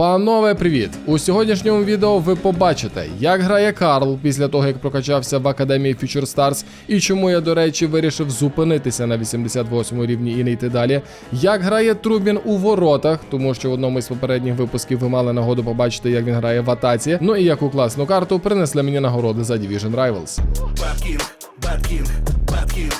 Панове, привіт! У сьогоднішньому відео ви побачите, як грає Карл після того, як прокачався в академії Future Stars, і чому я, до речі, вирішив зупинитися на 88 рівні і не йти далі. Як грає Трубін у воротах, тому що в одному із попередніх випусків ви мали нагоду побачити, як він грає в атаці. Ну і яку класну карту принесли мені нагороди за Division Rivals. Bad King, Bad King. Bad King.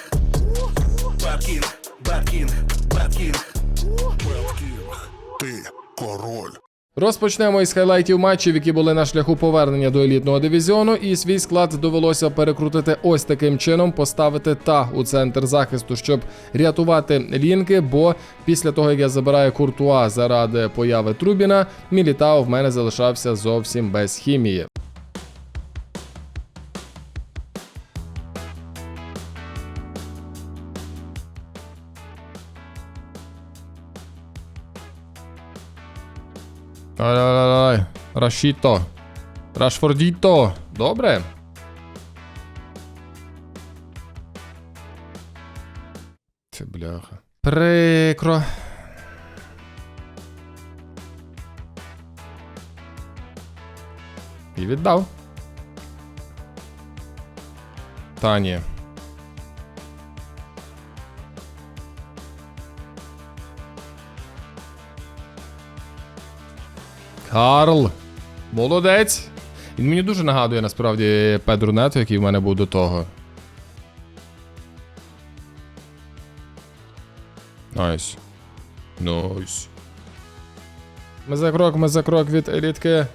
Ти король. Розпочнемо із хайлайтів матчів, які були на шляху повернення до елітного дивізіону, і свій склад довелося перекрутити ось таким чином, поставити та у центр захисту, щоб рятувати лінки. Бо після того, як я забираю куртуа заради появи Трубіна, Мілітао в мене залишався зовсім без хімії. Ай-ай-ай, Рашіто. Рашфордіто. Добре. Це бляха. Прикро. І віддав. Та ні. Карл. Молодець. Він мені дуже нагадує насправді Педру Нету, який в мене був до того. Найс. Найс. Ми за крок, ми за крок від елітки.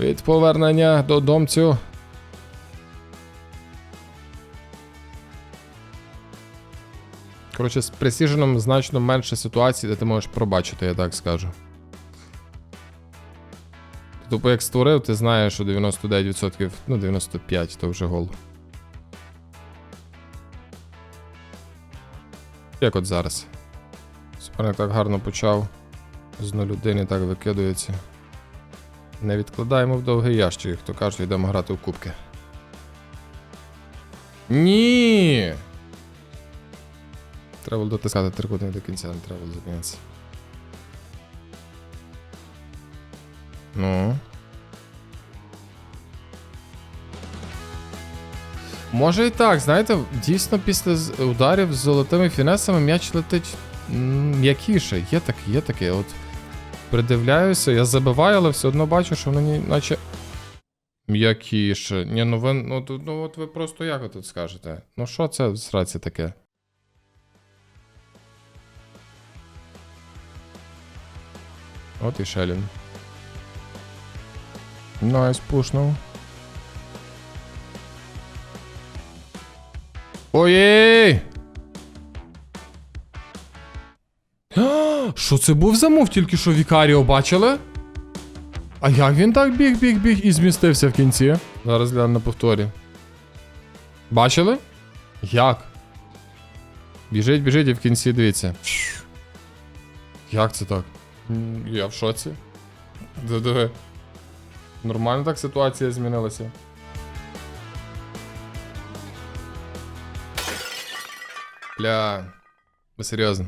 Від повернення до домцю. Коротше, з пресіженом значно менше ситуацій, де ти можеш пробачити, я так скажу. Тупо як створив, ти знаєш, що 99%, ну 95% то вже гол. Як от зараз. Суперник так гарно почав. З 0-1 так викидується. Не відкладаємо в довгий ящик, як то кажуть, йдемо грати в кубки. Ні. Треба було дотискати трикутник до кінця, не треба було зупинятися. Ну. Може і так, знаєте, дійсно після ударів з золотими фінесами м'яч летить м'якіше. Є таке, є таке. От придивляюся, я забиваю, але все одно бачу, що воно наче. М'якіше. Ні, ну ви, ну, тут- ну от ви просто як тут скажете? Ну що це в сраці таке? От і Шелін. Найс, пушнув. Ой! Що це був за мов тільки що Вікаріо бачили? А як він так біг, біг, біг і змістився в кінці? Зараз гляну на повторі. Бачили? Як? Біжить, біжить і в кінці дивіться. Як це так? Я в шоці. Диви. Нормально так ситуація змінилася. Бля. Ви серйозно.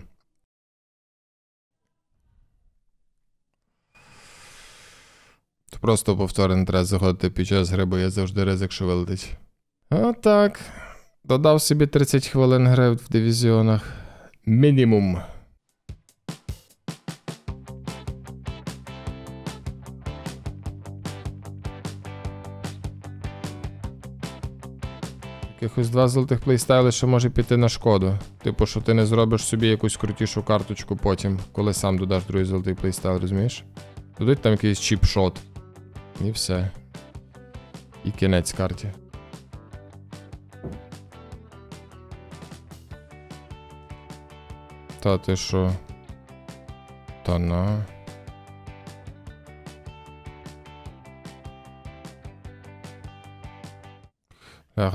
То просто повтори не треба заходити під час гри, бо є завжди ризик, що вилетить. Отак. Додав собі 30 хвилин гри в дивізіонах. Мінімум. Якихось два золотих плейстайли, що може піти на шкоду. Типу, що ти не зробиш собі якусь крутішу карточку потім, коли сам додаш другий золотий плейстайл, розумієш? Дадуть там якийсь чіп-шот. І все. І кінець карті. Та ти що? Та на.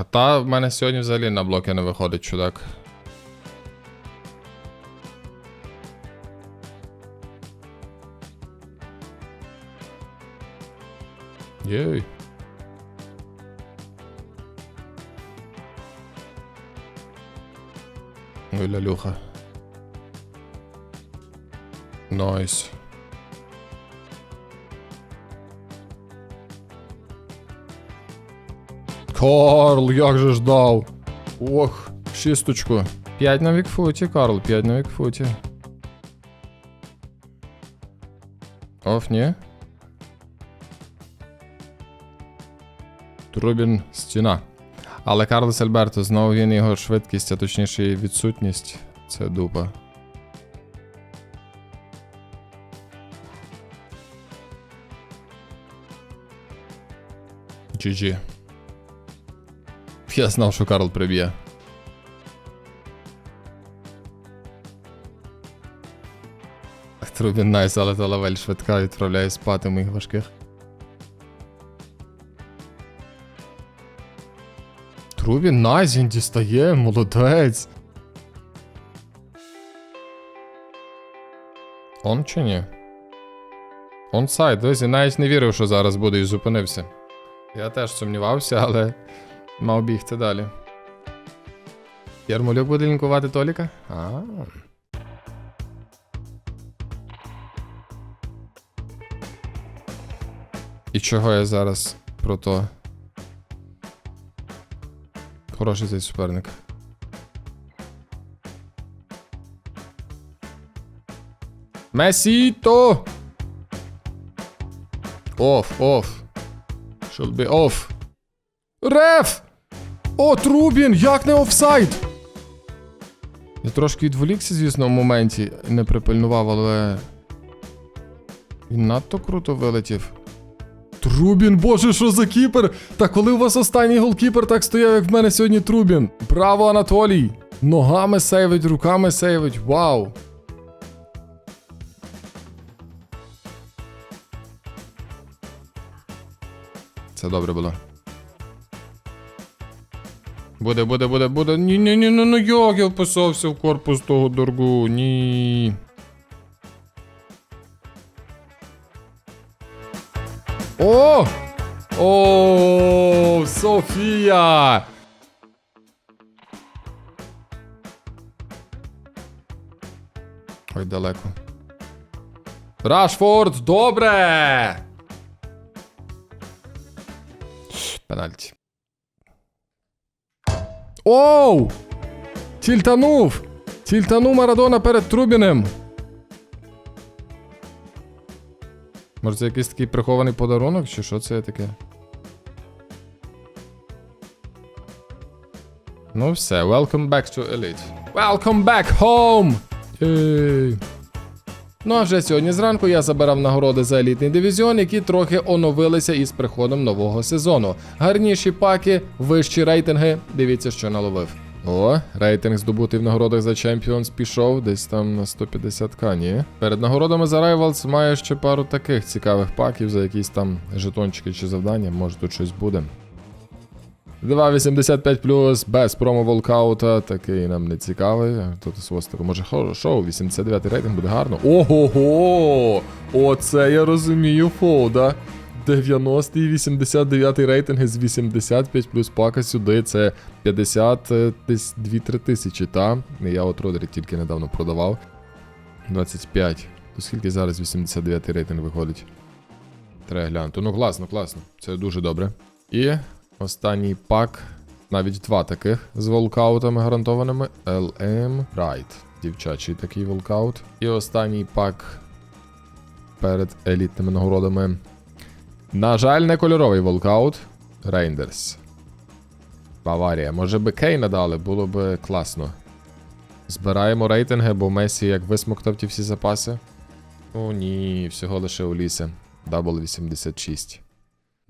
Та в мене сьогодні взагалі на блоки не виходить, чудак. Єй. Карл, як же ж дав. Ох, шісточку. 5 на вікфуті, Карл, 5 на вікфуті. Оф, ні. Трубін стіна. Але Карлос Альберто, знову він його швидкість, а точніше її відсутність. Це дупа. GG. Я знав, що Карл приб'є. Трубін найс, але та лавель швидка відправляє спати моїх важких. Трубін найс, він дістає, молодець. Он чи ні? Онсайд, досі навіть не вірив, що зараз буде і зупинився. Я теж сумнівався, але мав бігти далі. Ярмолюк буде лінкувати Толіка? А. І чого я зараз про то? Хороший цей суперник. Месіто! Оф, оф. Should be off. Реф! О, Трубін! Як не офсайд? Я трошки відволікся, звісно, в моменті. Не припильнував, але. Він надто круто вилетів. Трубін, боже, що за кіпер? Та коли у вас останній голкіпер так стояв, як в мене сьогодні Трубін. Браво, Анатолій! Ногами сейвить, руками сейвить. Вау! Це добре було. Буде, буде, буде, буде. Ні, ні, ні, ну, ну як я вписався в корпус того доргу. Ні. О! О, Софія! Ой, далеко. Рашфорд, добре! Пенальті. Оу! Тільтанув! Тільтанув Марадона перед Трубіним. Може, це якийсь такий прихований подарунок, чи що це таке? Ну все, welcome back to Elite. Welcome back home! Єй. Ну а вже сьогодні зранку я забирав нагороди за елітний дивізіон, які трохи оновилися із приходом нового сезону. Гарніші паки, вищі рейтинги. Дивіться, що наловив. О, рейтинг здобутий в нагородах за Champions пішов десь там на 150к, ні. Перед нагородами за Rivals має ще пару таких цікавих паків за якісь там жетончики чи завдання, може тут щось буде. 2,85 плюс без промо волкаута, такий нам не цікавий. Тут з Востеру. Може шоу, 89 рейтинг буде гарно. Ого! Оце я розумію фолда. 90 і 89 рейтинги з 85 плюс пака сюди. Це 50 е, десь 2-3 тисячі, та? Я от Родері тільки недавно продавав. 25. То скільки зараз 89 рейтинг виходить? Треба глянути. Ну класно, класно. Це дуже добре. І Останній пак, навіть два таких з волкаутами гарантованими. LM Right. Дівчачий такий волкаут. І останній пак перед елітними нагородами. На жаль, не кольоровий волкаут. Рейндерс. Баварія. Може би Кейна дали, було би класно. Збираємо рейтинги, бо Месі як висмоктав ті всі запаси. О, ні, всього лише у лісі. Дабл 86.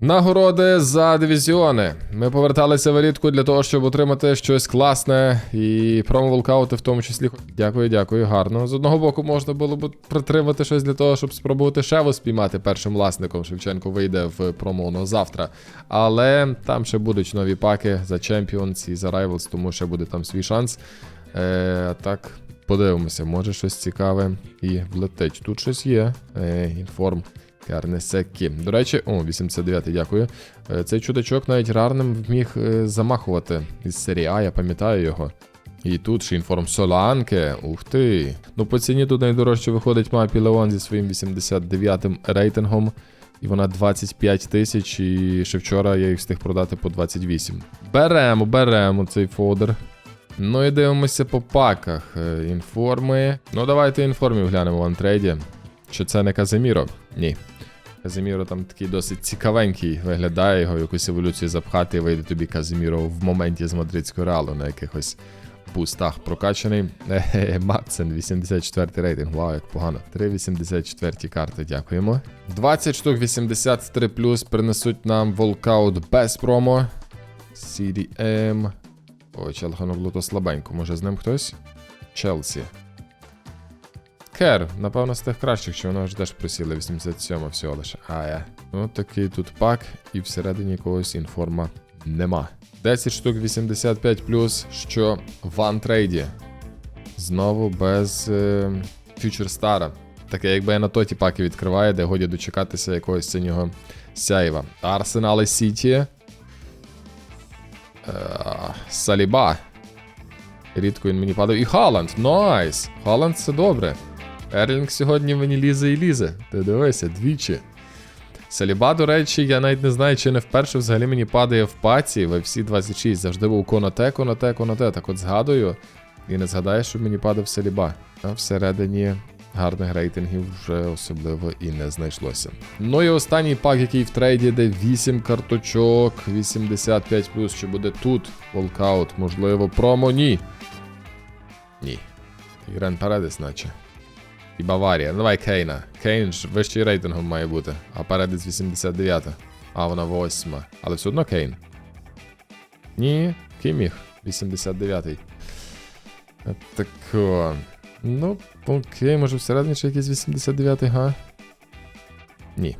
Нагороди за дивізіони. Ми поверталися в елітку для того, щоб отримати щось класне і промо-волкаути в тому числі. Дякую, дякую, гарно. З одного боку, можна було б притримати щось для того, щоб спробувати Шеву спіймати першим власником. Шевченко вийде в промо на завтра. Але там ще будуть нові паки за Champions і за Rivals, тому ще буде там свій шанс. Е, так, подивимося, може щось цікаве і влетить. Тут щось є. Е, інформ. Карнесекі. До речі, о, 89-й, дякую. Е, Цей чудачок навіть рарним вміг е, замахувати із серії А, я пам'ятаю його. І тут ще інформ Соланке. Ух ти. Ну, по ціні тут найдорожче виходить Мапі Леон зі своїм 89-м рейтингом. і вона 25 тисяч, і ще вчора я їх встиг продати по 28. Беремо, беремо цей фодер. Ну і дивимося по паках. Е, Інформи. Ну, давайте інформів глянемо в антрейді. Чи це не Казиміро? Ні. Казиміро там такий досить цікавенький виглядає, його якусь еволюцію запхати і вийде тобі Казиміро в моменті з мадридського реалу на якихось бустах прокачаний. Матсен, 84 рейтинг. Вау, як погано. 3,84 карти, дякуємо. 20 штук 83 принесуть нам волкаут без промо. CDM. Ой, Челханоглу то слабенько. Може з ним хтось? Челсі. Кер, напевно, з тих кращих, чи воно ж теж просіли 87 всього лише. А я. Ну такий тут пак, і всередині якогось інформа нема. 10 штук 85 що в антрейді. Знову без е, Star. Таке, якби я на тоті паки відкриваю, де годі дочекатися якогось синього сяйва. Арсенали Сіті. Е, Саліба. Рідко він мені падав. І Халанд. Найс! Халанд це добре. Ерлінг сьогодні мені лізе і лізе. Ти дивися, двічі. Саліба, до речі, я навіть не знаю, чи не вперше взагалі мені падає в паці в FC 26. Завжди був коноте, коноте, коноте. Так от згадую. І не згадаєш, щоб мені падав Саліба. А всередині гарних рейтингів вже особливо і не знайшлося. Ну і останній пак, який в трейді, де 8 карточок, 85 чи буде тут волкаут, можливо, промо, ні. Ні. Ігрен Паредес, наче. І Баварія. Ну, Давай Кейна. Кейн ж вищий рейтингом має бути. А Паредес 89. А вона 8. Але все одно Кейн. Ні, Кіміх 89-й. Тако. Ну, окей, може всередині ще якийсь 89-й, га? Ні.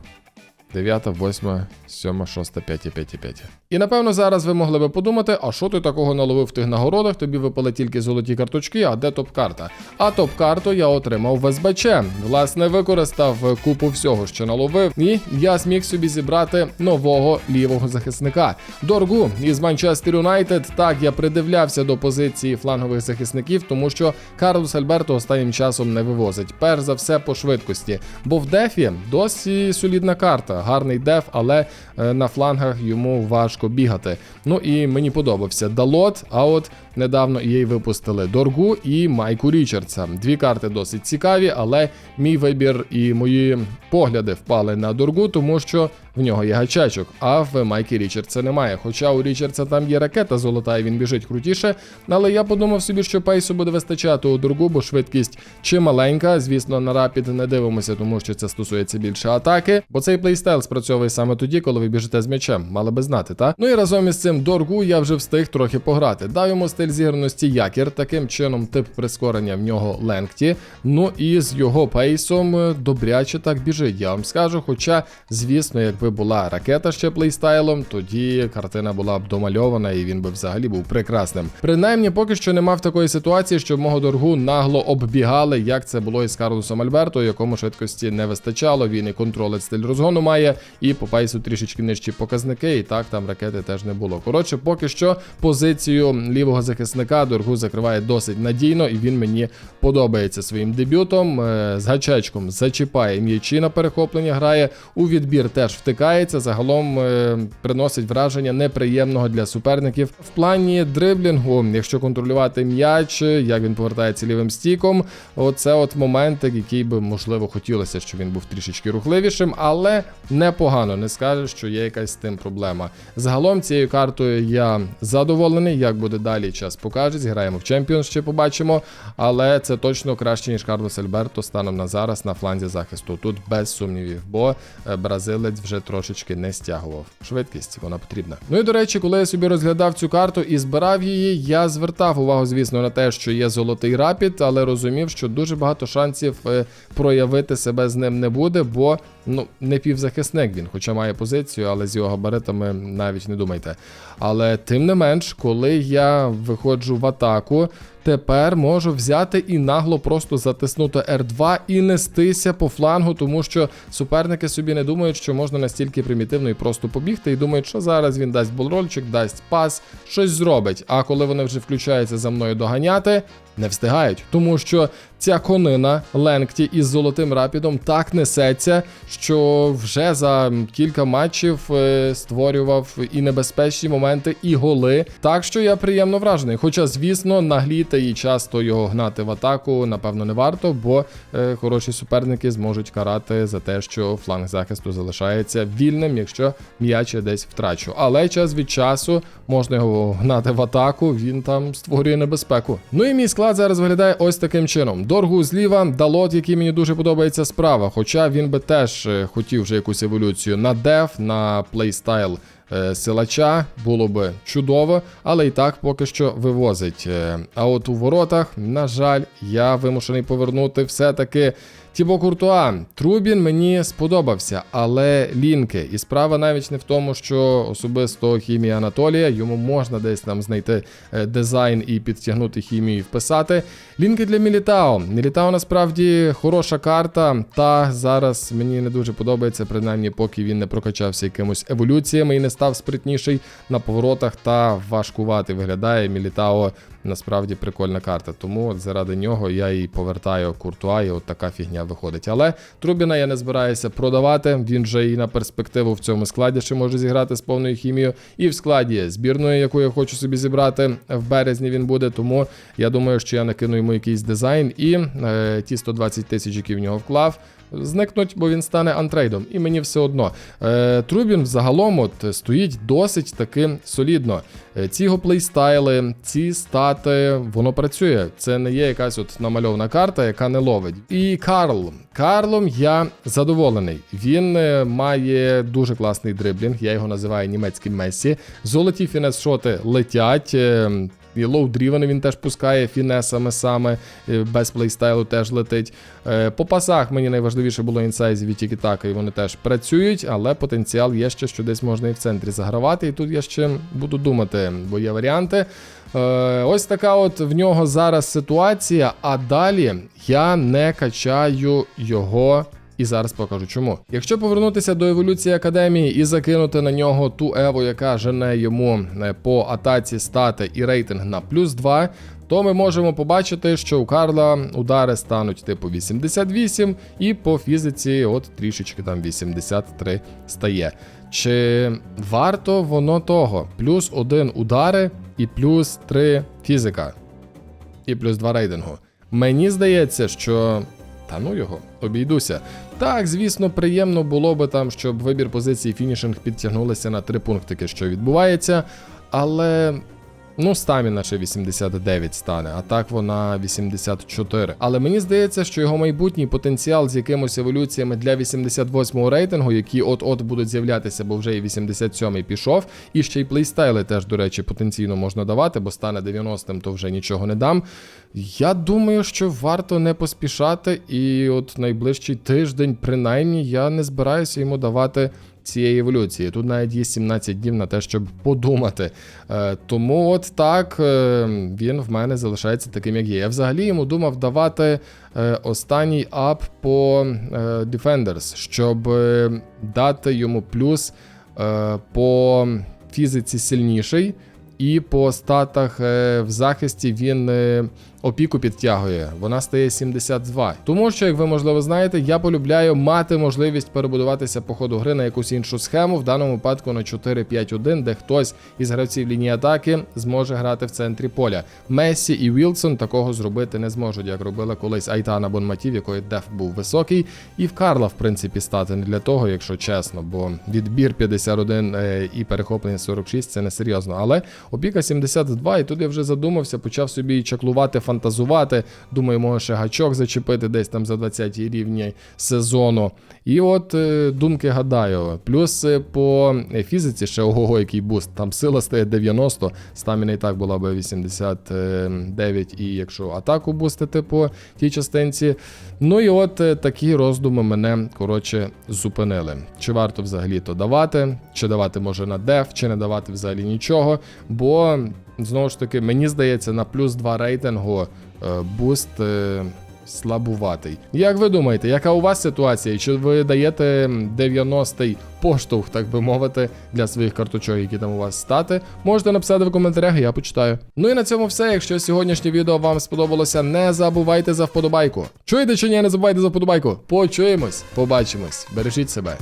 9, 8, 7, 6, 5, 5, 5. І напевно зараз ви могли би подумати, а що ти такого наловив в тих нагородах? Тобі випали тільки золоті карточки, а де топ-карта? А топ-карту я отримав в СБЧ. Власне, використав купу всього, що наловив, і я зміг собі зібрати нового лівого захисника. Доргу із Манчестер Юнайтед. Так я придивлявся до позиції флангових захисників, тому що Карлос Альберто останнім часом не вивозить. Перш за все по швидкості. Бо в дефі досі солідна карта, гарний деф, але на флангах йому важко бігати. Ну і мені подобався Далот, а от недавно її випустили Доргу і Майку Річардса. Дві карти досить цікаві, але мій вибір і мої погляди впали на Доргу, тому що в нього є гачачок, а в Майкі Річардса немає. Хоча у Річардса там є ракета золота, і він біжить крутіше. Але я подумав собі, що пейсу буде вистачати у Доргу, бо швидкість чи маленька. Звісно, на рапід не дивимося, тому що це стосується більше атаки. Бо цей плейстайл спрацьовує саме тоді, коли ви біжите з м'ячем. Мали би знати, та? Ну і разом із цим Доргу я вже встиг трохи пограти. Дав йому стиль зіграності якір, таким чином тип прискорення в нього ленгті. Ну і з його пейсом е, добряче так біжить, я вам скажу. Хоча, звісно, якби була ракета ще плейстайлом, тоді картина була б домальована і він би взагалі був прекрасним. Принаймні, поки що не мав такої ситуації, що мого доргу нагло оббігали, як це було із Карлосом Альберто, якому швидкості не вистачало. Він і контролить стиль розгону має, і по пейсу трішечки нижчі показники. І так там ракети теж не було. Коротше, поки що позицію лівого захисника доргу закриває досить надійно, і він мені подобається своїм дебютом. Е, З гачечком зачіпає м'ячі на перехоплення, грає у відбір теж втикається. Загалом е, приносить враження неприємного для суперників в плані дриблінгу. Якщо контролювати м'яч, як він повертається лівим стіком, оце от моментик, який би можливо хотілося, щоб він був трішечки рухливішим, але непогано. Не скажеш, що є якась з тим проблема. Загалом цією картою я задоволений. Як буде далі, час покаже. Зіграємо в Champions, ще побачимо. Але це точно краще, ніж Карлос Альберто станом на зараз на фланзі захисту. Тут без сумнівів, бо е, бразилець вже трошечки не стягував. Швидкість вона потрібна. Ну і до речі, коли я собі розглядав цю карту і збирав її, я звертав увагу, звісно, на те, що є золотий рапід, але розумів, що дуже багато шансів е, проявити себе з ним не буде, бо ну не півзахисник він, хоча має позицію, але з його габаритами навіть не думайте. Але тим не менш, коли я виходжу в атаку, тепер можу взяти і нагло просто затиснути R2 і нестися по флангу, тому що суперники собі не думають, що можна настільки примітивно і просто побігти, і думають, що зараз він дасть болрольчик, дасть пас, щось зробить. А коли вони вже включаються за мною доганяти, не встигають, тому що ця конина Ленгті із золотим рапідом так несеться, що вже за кілька матчів е, створював і небезпечні моменти, і голи. Так що я приємно вражений. Хоча, звісно, нагліти і часто його гнати в атаку, напевно, не варто, бо е, хороші суперники зможуть карати за те, що фланг захисту залишається вільним, якщо м'яч я десь втрачу. Але час від часу можна його гнати в атаку, він там створює небезпеку. Ну і мій склад зараз виглядає ось таким чином: Доргу зліва, Далот, який мені дуже подобається справа. Хоча він би теж е, хотів вже якусь еволюцію на деф, на плейстайл силача, було би чудово, але і так поки що вивозить. Е, А от у воротах, на жаль, я вимушений повернути все-таки. Тібо Куртуа, Трубін мені сподобався, але лінки. І справа навіть не в тому, що особисто хімія Анатолія, йому можна десь там знайти е, дизайн і підтягнути хімію і вписати. Лінки для Мілітао. Мілітао насправді хороша карта, та зараз мені не дуже подобається, принаймні, поки він не прокачався якимось еволюціями і не став спритніший на поворотах та важкувати виглядає. Мілітао насправді прикольна карта. Тому от заради нього я і повертаю Куртуа, і от така фігня виходить. Але Трубіна я не збираюся продавати. Він же і на перспективу в цьому складі ще може зіграти з повною хімією. І в складі збірної, яку я хочу собі зібрати в березні, він буде. Тому я думаю, що я накину йому якийсь дизайн і е, ті 120 тисяч, які в нього вклав. Зникнуть, бо він стане антрейдом, і мені все одно. Е, Трубін взагалом от стоїть досить таки солідно. Е, ці його плейстайли, ці стати, воно працює. Це не є якась от намальована карта, яка не ловить. І Карл. Карлом я задоволений. Він е, має дуже класний дриблінг, я його називаю німецьким Мессі. Золоті фінес-шоти летять. І лоу-дрівен він теж пускає фінесами саме, без плейстайлу теж летить. Е, По пасах мені найважливіше було інсайзів і тікі-така, і вони теж працюють, але потенціал є ще, що десь можна і в центрі загравати. І тут я ще буду думати, бо є варіанти. Е, Ось така от в нього зараз ситуація, а далі я не качаю його. І зараз покажу чому. Якщо повернутися до еволюції академії і закинути на нього ту еву, яка жене йому е, по атаці стати і рейтинг на плюс 2, то ми можемо побачити, що у Карла удари стануть типу 88, і по фізиці, от трішечки там 83 стає. Чи варто воно того? Плюс 1 удари і плюс 3 фізика, і плюс 2 рейтингу. Мені здається, що та ну його, обійдуся. Так, звісно, приємно було би там, щоб вибір позиції фінішинг підтягнулися на три пунктики, що відбувається. Але. Ну, стаміна ще 89 стане, а так вона 84. Але мені здається, що його майбутній потенціал з якимось еволюціями для 88-го рейтингу, які от-от будуть з'являтися, бо вже і 87-й пішов. І ще й плейстайли теж, до речі, потенційно можна давати, бо стане 90-м, то вже нічого не дам. Я думаю, що варто не поспішати, і от найближчий тиждень, принаймні, я не збираюся йому давати. Цієї еволюції тут навіть є 17 днів на те, щоб подумати. Е, тому, от так е, він в мене залишається таким, як є. Я взагалі йому думав давати е, останній ап по Defenders, щоб дати йому плюс по фізиці сильніший, і по статах в захисті він опіку підтягує. Вона стає 72. Тому що, як ви можливо знаєте, я полюбляю мати можливість перебудуватися по ходу гри на якусь іншу схему, в даному випадку на 4-5-1, де хтось із гравців лінії атаки зможе грати в центрі поля. Мессі і Вілсон такого зробити не зможуть, як робила колись Айтана Бонматі, в якої деф був високий, і в Карла, в принципі, стати не для того, якщо чесно, бо відбір 51 е, і перехоплення 46 це не серйозно. Але опіка 72, і тут я вже задумався, почав собі чаклувати, фантазувати. Думаю, може ще гачок зачепити десь там за 20 рівні сезону. І от е, думки гадаю. Плюс е, по е, фізиці ще ого, який буст. Там сила стає 90, стаміна і так була би 89, і якщо атаку бустити по тій частинці. Ну і от такі роздуми мене коротше зупинили. Чи варто взагалі то давати, чи давати може на деф, чи не давати взагалі нічого. Бо Знову ж таки, мені здається, на плюс 2 рейтингу е, буст е, слабуватий. Як ви думаєте, яка у вас ситуація? Чи ви даєте 90-й поштовх, так би мовити, для своїх карточок, які там у вас стати? Можете написати в коментарях, я почитаю. Ну і на цьому все. Якщо сьогоднішнє відео вам сподобалося, не забувайте за вподобайку. Чуєте чи ні? Не забувайте за вподобайку. Почуємось, побачимось. Бережіть себе.